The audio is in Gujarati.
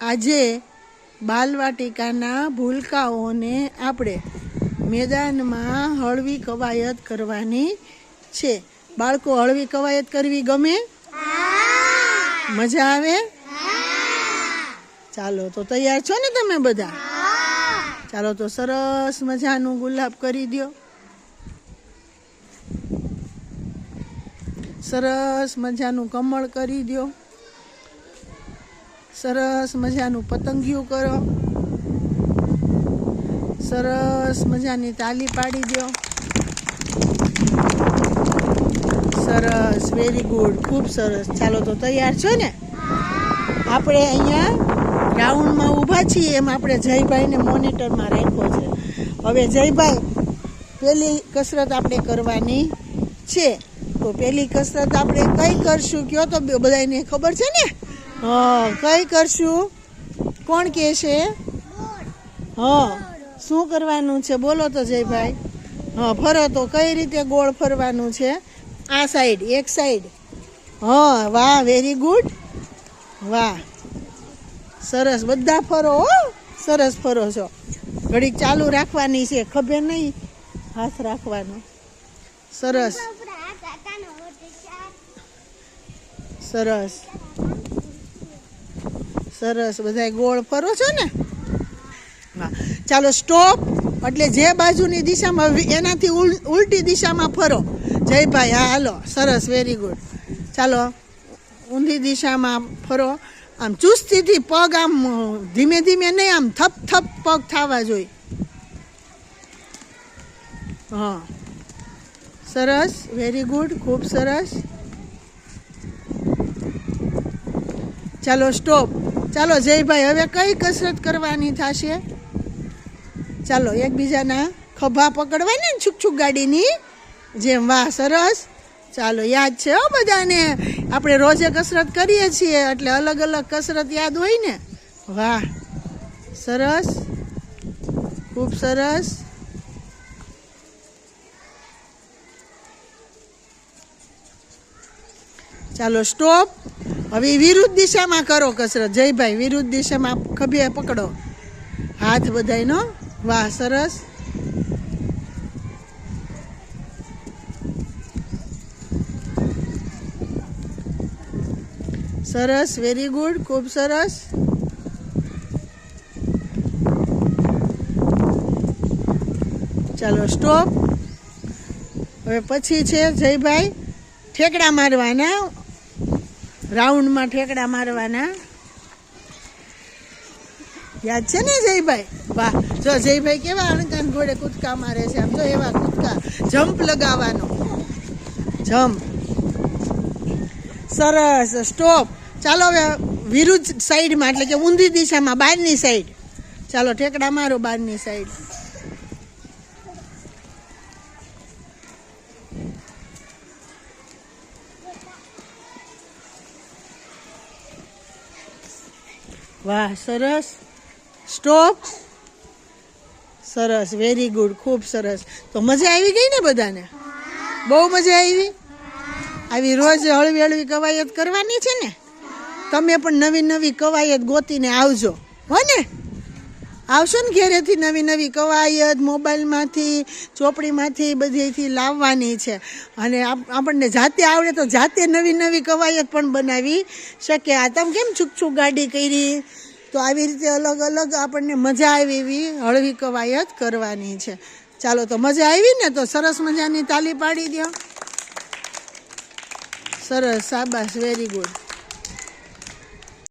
આજે બાલવાટિકાના ભૂલકાઓને આપણે મેદાનમાં હળવી કવાયત કરવાની છે. બાળકો હળવી કવાયત કરવી ગમે? મજા આવે? ચાલો તો તૈયાર છો ને તમે બધા? ચાલો તો સરસ મજાનું ગુલાબ કરી દ્યો. સરસ મજાનું કમળ કરી દ્યો. સરસ મજાનું પતંગિયું કરો. સરસ મજાની તાલી પાડી દો. સરસ વેરી ગુડ ખૂબ સરસ. ચાલો તો તૈયાર છો ને? આપણે અહીંયા ગ્રાઉન્ડમાં ઊભા છીએ એમ આપણે જયભાઈને મોનિટરમાં રાખ્યો છે. હવે જયભાઈ, પહેલી કસરત આપણે કરવાની છે. તો પહેલી કસરત આપણે કઈ કરશું કયો તો બધાને ખબર છે ને? હા, કઈ કરશું? કોણ કે છે? હા, શું કરવાનું છે? બોલો તો જયભાઈ. હા, ફરો તો, કઈ રીતે ગોળ ફરવાનું છે? આ સાઈડ એક સાઈડ હા, વાહ વેરી ગુડ વાહ, સરસ. બધા ફરો, હો. સરસ ફરો છો. ઘડીક ચાલુ રાખવાની છે ખબર નહીં હાથ રાખવાનો. સરસ. સરસ. સરસ બધા ગોળ ફરો છો ને? હા ચાલો સ્ટોપ એટલે જે બાજુની દિશામાં એનાથી ઉલટી દિશામાં ફરો. જયભાઈ, હા, હાલો. સરસ વેરી ગુડ ચાલો, ઊંધી દિશામાં ફરો. આમ ચુસ્તીથી પગ આમ, ધીમે ધીમે નહીં, આમ થપ થપ પગ થવા જોઈએ. હા. સરસ વેરી ગુડ ખૂબ સરસ. ચાલો સ્ટોપ ચાલો જયભાઈ, હવે કઈ કસરત કરવાની થશે? ચાલો, એકબીજાના ખભા પકડવાના ને છુક છુક ગાડીની. જેમ વાહ, સરસ. ચાલો, યાદ છે હો બધાને. આપણે રોજે કસરત કરીએ છીએ, એટલે અલગ અલગ કસરત યાદ હોય ને. વાહ, સરસ. ખૂબ સરસ. ચાલો, સ્ટોપ. હવે વિરુદ્ધ દિશામાં કરો કસરત. જયભાઈ, વિરુદ્ધ દિશામાં ખભે પકડો. હાથ બધાયનો વાહ, સરસ. સરસ વેરી ગુડ ખૂબ સરસ. ચાલો સ્ટોપ હવે પછી છે જયભાઈ, ઠેકડા મારવાના. રાઉન્ડમાં ઠેકડા મારવાના. યાદ છે ને જયભાઈ? વાહ, જો જયભાઈ કેવા અણકાન ઘોડે કૂદકા મારે છે આમ, જો એવા કૂદકા. જમ્પ લગાવવાનો. જમ્પ સરસ, સ્ટોપ. ચાલો હવે વિરુદ્ધ સાઈડમાં, એટલે કે ઊંધી દિશામાં બહારની સાઈડ. ચાલો, ઠેકડા મારો બહારની સાઈડ. વાહ, સરસ. સ્ટોપ સરસ વેરી ગુડ ખૂબ સરસ. તો મજા આવી ગઈ ને બધાને? બહુ મજા આવી? આવી રોજ હળવી હળવી કવાયત કરવાની છે ને? તમે પણ નવી નવી કવાયત ગોતીને આવજો. હો ને? આવશો ને ઘેરેથી નવી નવી કવાયત, મોબાઈલમાંથી, ચોપડીમાંથી બધીથી લાવવાની છે. અને આપ- આપણને જાતે આવડે તો જાતે નવી નવી કવાયત પણ બનાવી શકે. આ તમે કેમ છૂકછૂક છૂક ગાડી કરી? તો આવી રીતે અલગ અલગ આપણને મજા આવી એવી હળવી કવાયત કરવાની છે. ચાલો, તો મજા આવી ને તો સરસ મજાની તાલી પાડી દો સરસ સાબાસ વેરી ગુડ